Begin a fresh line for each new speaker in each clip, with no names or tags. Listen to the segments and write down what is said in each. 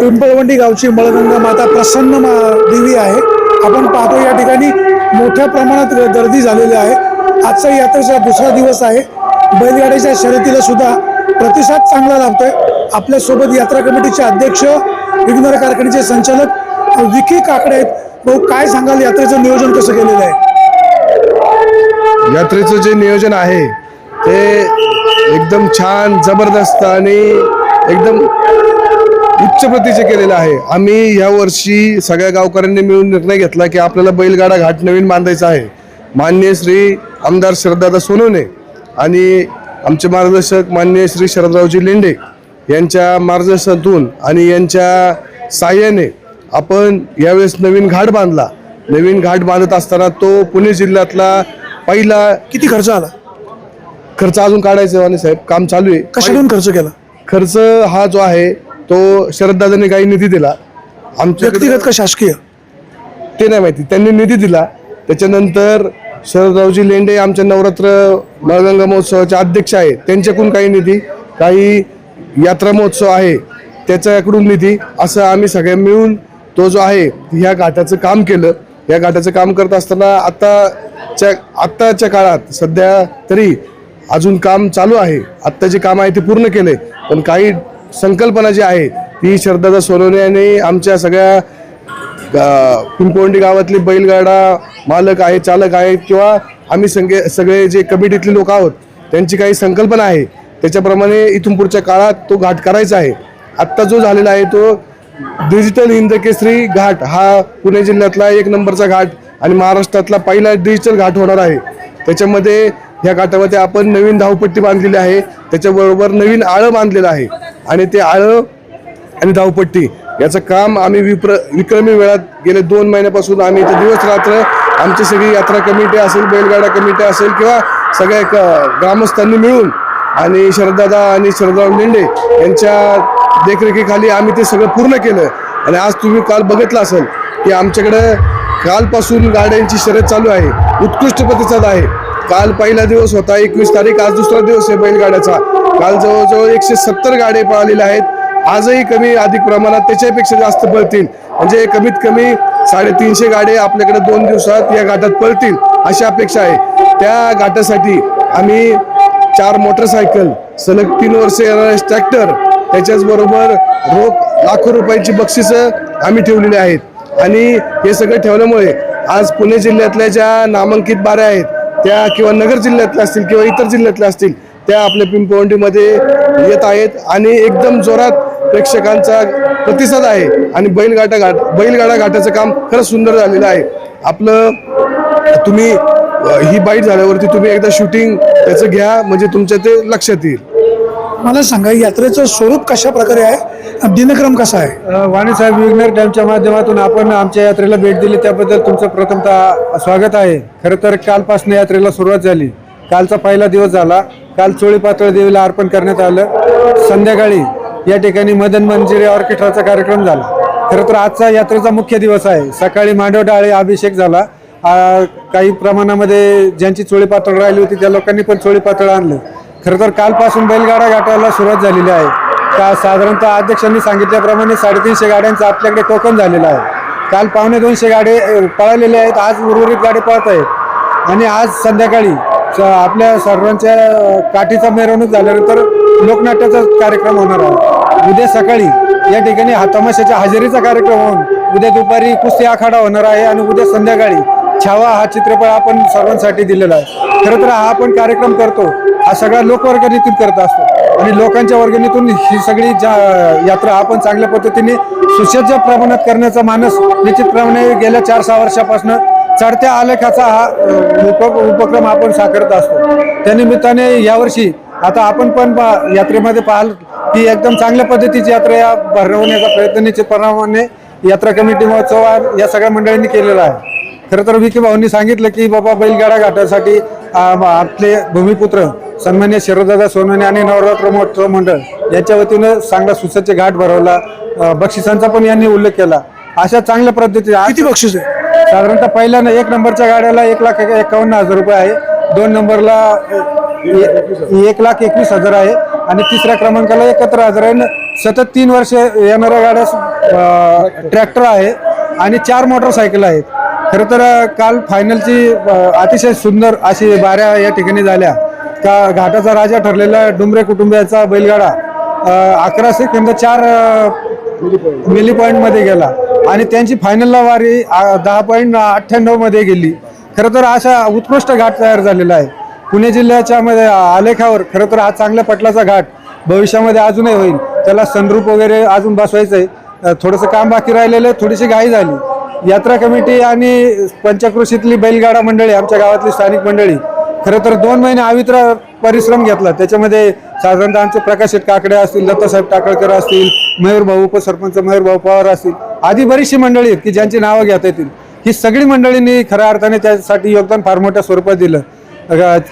पिंपळवंडी गावची मळगंगा माता प्रसन्न मा देवी आहे. आपण पाहतो या ठिकाणी मोठ्या प्रमाणात गर्दी झालेली आहे. आजचा यात्रेचा दुसरा दिवस आहे. बैलगाड्याच्या शर्यतीला सुद्धा प्रतिसाद चांगला लाभतोय. आपल्यासोबत यात्रा कमिटीचे अध्यक्ष विघ्नर कारखान्याचे संचालक विकी काकडे आहेत. भाऊ काय सांगाल? यात्रेचं नियोजन कसं केलेलं आहे?
यात्रेचं जे नियोजन आहे ते एकदम छान जबरदस्त आणि एकदम उच्च प्रतीचे केलेलं आहे. आम्ही या वर्षी सगळ्या गावकऱ्यांनी मिळून निर्णय घेतला की आपल्याला बैलगाडा घाट नवीन बांधायचा आहे. मान्य श्री आमदार शरददादा सोनवणे आणि आमचे मार्गदर्शक मान्य श्री शरदरावजी लेंडे यांच्या मार्गदर्शनातून आणि यांच्या साह्याने आपण यावेळेस नवीन घाट बांधला. नवीन घाट बांधत असताना तो पुणे जिल्ह्यातला पहिला
किती खर्च आला?
खर्च अजून काढायचा वाणी साहेब. काम चालू आहे.
कशातून खर्च केला?
खर्च हा जो आहे तो शरददादांनी काही निधी दिला. आमच्या
व्यक्तिगत का शासकीय?
ते नाही माहिती. त्यांनी निधी दिला. त्याच्यानंतर शरदरावजी लेंडे आमच्या नवरात्र मळगंगा महोत्सवाचे अध्यक्ष आहेत. त्यांच्याकडून काही निधी काही यात्रा महोत्सव आहे त्याच्याकडून निधी असं आम्ही सगळे मिळून तो जो आहे ह्या घाटाचं काम केलं. या घाटाचं काम करत असताना आत्ताच्या आत्ताच्या काळात सध्या तरी अजून काम चालू आहे. आत्ता जे काम आहे ते पूर्ण केले पण काही संकल्पना जी आहे ती श्रद्धाचा सोनवणे यांनी आमच्या सगळ्या पिंपोंडी गावातली गावातले बैलगाडा मालक आहेत चालक आहेत किंवा आम्ही संगे सगळे जे कमिटीतले लोक आहोत त्यांची काही संकल्पना आहे. त्याच्याप्रमाणे इथून पुढच्या काळात तो घाट करायचा आहे. आत्ता जो झालेला आहे तो डिजिटल हिंदकेसरी घाट हा पुणे जिल्ह्यातला एक नंबरचा घाट आणि महाराष्ट्रातला पहिला डिजिटल घाट होणार आहे. त्याच्यामध्ये ह्या घाटामध्ये आपण नवीन धावपट्टी बांधलेली आहे. त्याच्याबरोबर नवीन आळं बांधलेलं आहे. आणि ते आळं आणि धावपट्टी याचं काम आम्ही विप्र विक्रमी वेळात गेले दोन महिन्यापासून आम्ही इथे दिवस रात्र आमची सगळी यात्रा कमिटी असेल बैलगाडा कमिटी असेल किंवा सगळ्या क- ग्रामस्थांनी मिळून आणि श्रद्धादा आणि शरदराव लेंडे यांच्या देखरेखीखाली आम्ही ते सगळं पूर्ण केलं. आणि आज तुम्ही काल बघितलं असेल की आमच्याकडं कालपासून गाड्यांची शर्यत चालू आहे. उत्कृष्ट प्रतिसाद आहे. काल पहिला दिवस होता एकवीस तारीख आज दुसरा दिवस आहे बैलगाड्याचा. काल जवळजवळ एकशे सत्तर गाड्या पळालेल्या आहेत. आजही कमी अधिक प्रमाणात त्याच्यापेक्षा जास्त पळतील. म्हणजे कमीत कमी साडेतीनशे गाडे आपल्याकडे दोन दिवसात या घाटात पळतील अशी अपेक्षा आहे. त्या घाटासाठी आम्ही चार मोटरसायकल सलग तीन वर्ष येणारे ट्रॅक्टर त्याच्याचबरोबर रोख लाखो रुपयांची बक्षिसं आम्ही ठेवलेली आहेत. आणि हे सगळं ठेवल्यामुळे आज पुणे जिल्ह्यातल्या ज्या नामांकित बाऱ्या आहेत त्या किंवा नगर जिल्ह्यातल्या असतील किंवा इतर जिल्ह्यातल्या असतील त्या आपल्या पिंपवंडीमध्ये येत आहेत आणि एकदम जोरात प्रेक्षकांचा प्रतिसाद आहे आणि बैलगाडा घाट बैलगाडा घाटाचं काम खरंच सुंदर झालेलं आहे. आपलं तुम्ही ही बाईट झाल्यावरती तुम्ही एकदा शूटिंग त्याचं घ्या म्हणजे तुमच्या ते लक्षात येईल.
मला सांगा यात्रेचं स्वरूप कशा प्रकारे आहे दिनक्रम कसा आहे?
वाणी साहेब विग्नर डॅमच्या माध्यमातून आपण आमच्या यात्रेला भेट दिली. त्याबद्दल तुमचं प्रथमतः स्वागत आहे. खरं तर कालपासून यात्रेला सुरुवात झाली. कालचा पहिला दिवस झाला. काल चोळी पातळ देवीला अर्पण करण्यात आलं. संध्याकाळी या ठिकाणी मदन मंजिरे ऑर्केस्ट्राचा कार्यक्रम झाला. खरं तर आजचा यात्रेचा मुख्य दिवस आहे. सकाळी मांडव डाळे अभिषेक झाला. काही प्रमाणामध्ये ज्यांची चोळी पातळ राहिली होती त्या लोकांनी पण चोळी पातळ आणलं. खरं तर कालपासून बैलगाडा गाठायला सुरुवात झालेली आहे. का साधारणतः अध्यक्षांनी सांगितल्याप्रमाणे साडेतीनशे गाड्यांचं आपल्याकडे टोकन झालेलं आहे. काल पावणे दोनशे गाडे पळालेले आहेत. आज उर्वरित गाडी पळत आहेत. आणि आज संध्याकाळी स- आपल्या सर्वांच्या काठीचा मिरवणूक झाल्यानंतर लोकनाट्याचा कार्यक्रम होणार आहे. उद्या सकाळी या ठिकाणी तमाशाच्या हजेरीचा कार्यक्रम होऊन उद्या दुपारी कुस्ती आखाडा होणार आहे आणि उद्या संध्याकाळी छावा हा चित्रपट आपण सर्वांसाठी दिलेला आहे. खरं तर हा आपण कार्यक्रम करतो. हा सगळा लोकवर्गणीतून करत असतो. आणि लोकांच्या वर्गणीतून ही सगळी जा यात्रा आपण चांगल्या पद्धतीने सुसज्ज प्रमाणात करण्याचा मानस निश्चितप्रमाणे गेल्या चार सहा वर्षापासून चढत्या आलेखाचा हा उप उपक्रम आपण साकारत असतो. त्या निमित्ताने यावर्षी आता आपण पण पा- यात्रेमध्ये पाहाल की एकदम चांगल्या पद्धतीची यात्रा या भरवण्याचा प्रयत्न निश्चितप्रमाणे यात्रा कमिटी महोत्सव या सगळ्या मंडळींनी केलेला आहे. खरं तर विकी भाऊंनी सांगितलं की बाबा बैलगाडा घाटासाठी आपले भूमिपुत्र सन्मान्य शरदादा सोनवणे आणि नवरात्र महोत्सव मंडळ यांच्या वतीनं चांगला सुसज्ज घाट भरवला. बक्षिसांचा पण यांनी उल्लेख केला. अशा चांगल्या पद्धतीने आज
किती बक्षीस आहे?
साधारणतः पहिल्या ना एक नंबरच्या गाड्याला एक लाख एक- एकावन्न हजार रुपये आहे. दोन नंबरला एक लाख एकवीस हजार आहे. आणि तिसऱ्या क्रमांकाला एकाहत्तर हजार आहे. सतत तीन वर्ष येणाऱ्या गाड्या ट्रॅक्टर आहे. आणि चार मोटरसायकल आहेत. खरं तर काल फायनलची अतिशय सुंदर अशी बाऱ्या या ठिकाणी झाल्या. का घाटाचा राजा ठरलेला डुमरे कुटुंबियाचा बैलगाडा अकरा सेकंद चार मिली पॉईंटमध्ये गेला. आणि त्यांची फायनलला वारी दहा पॉईंट अठ्ठ्याण्णवमध्ये गेली. खरं तर अशा उत्कृष्ट घाट तयार झालेला आहे. पुणे जिल्ह्याच्या मध्ये आलेखावर खरं तर हा चांगल्या पटलाचा घाट भविष्यामध्ये अजूनही होईल. त्याला सनरूप वगैरे अजून बसवायचं आहे थोडंसं काम बाकी राहिलेलं आहे थोडीशी घाई झाली. यात्रा कमिटी आणि पंचकृषीतली बैलगाडा मंडळी आमच्या गावातली स्थानिक मंडळी खरं तर दोन महिने आवित्र परिश्रम घेतला. त्याच्यामध्ये साधारणतः आमचे प्रकाश काकडे असतील दत्तासाहेब टाकळकर असतील मयूर भाऊ उपसरपंच मयूर भाऊ पवार असतील आधी बरीचशी मंडळी आहेत की ज्यांची नावं घेता येतील. ही सगळी मंडळींनी खऱ्या अर्थाने त्यासाठी योगदान फार मोठ्या स्वरूपात दिलं.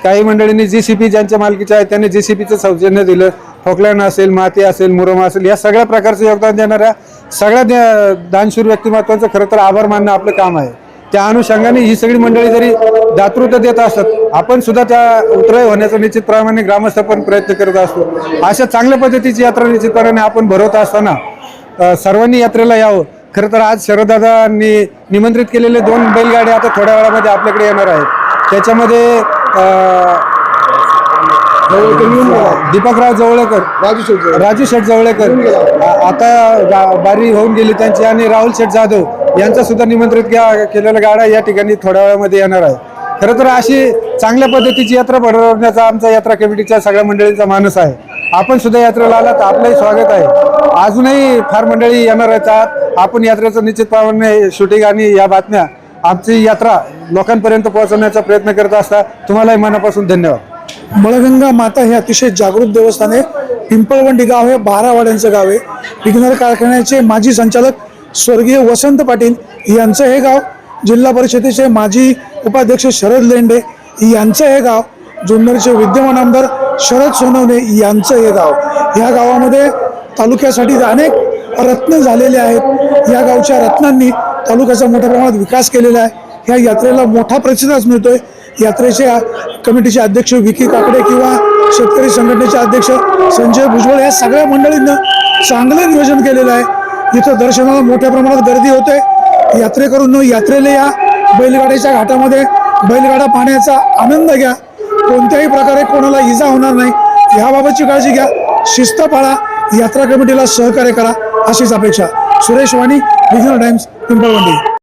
काही मंडळींनी जी सी पी ज्यांच्या मालकीच्या आहेत त्यांनी जी सी पीचं सौजन्य दिलं. फोकलॅन असेल माती असेल मुरम असेल या सगळ्या प्रकारचं योगदान देणाऱ्या सगळ्या दानशूर व्यक्तिमत्वाचं खरं तर आभार मानणं आपलं काम आहे. त्या अनुषंगाने ही सगळी मंडळी जरी दातृत्व देत असतात आपण सुद्धा त्या उतराई होण्याचा निश्चितप्रमाणे ग्रामस्थ पण प्रयत्न करत असतो. अशा चांगल्या पद्धतीची यात्रा निश्चितपणाने आपण भरवत असताना सर्वांनी यात्रेला यावं. खरं तर आज शरददादांनी निमंत्रित केलेले दोन बैलगाड्या आता थोड्या वेळामध्ये आपल्याकडे येणार आहेत. त्याच्यामध्ये दीपकराव जवळेकर.
राजू शेट्टी
राजू शेठ जवळेकर. आता गा- बारी होऊन गेली त्यांची आणि राहुल शेठ जाधव यांचा सुद्धा निमंत्रित के- केलेला गाडा या ठिकाणी थोड्या वेळामध्ये येणार आहे. खरं तर अशी चांगल्या पद्धतीची यात्रा भरवण्याचा आमचा यात्रा कमिटीच्या सगळ्या मंडळींचा मानस आहे. आपण सुद्धा यात्रेला आलात आपलंही स्वागत आहे. अजूनही फार मंडळी येणार आहेत. आत. आपण यात्रेचं निश्चितपणे शूटिंग आणि या बातम्या आमची यात्रा लोकांपर्यंत पोहोचवण्याचा प्रयत्न करत असता तुम्हालाही मनापासून धन्यवाद.
मळगंगा माता हे अतिशय जागृत देवस्थान आहे. पिंपळवंडी गाव हे बारावाड्यांचं गाव आहे. विघ्नर कारखान्याचे माजी संचालक स्वर्गीय वसंत पाटील यांचं हे गाव जिल्हा परिषदेचे माजी उपाध्यक्ष शरद लेंडे यांचं हे गाव जुन्नरचे विद्यमान आमदार शरद सोनवणे यांचं हे गाव. या गावामध्ये तालुक्यासाठी अनेक रत्न झालेले आहेत. या गावच्या रत्नांनी तालुक्याचा मोठ्या प्रमाणात विकास केलेला आहे. ह्या यात्रेला मोठा प्रतिसाद मिळतोय. यात्रेच्या कमिटीचे अध्यक्ष विकी काकडे किंवा शेतकरी संघटनेचे अध्यक्ष संजय भुजबळ या सगळ्या मंडळींना चांगलं नियोजन केलेलं आहे. इथं दर्शनाला मोठ्या प्रमाणात गर्दी होते. यात्रेकरून यात्रेला या बैलगाड्याच्या घाटामध्ये बैलगाडा पाहण्याचा आनंद घ्या. कोणत्याही प्रकारे कोणाला इजा होणार नाही. याबाबतची काळजी घ्या. शिस्त पाळा. यात्रा कमिटीला सहकार्य करा. अशीच अपेक्षा. Suresh Wani regional Times Pimpalwandi.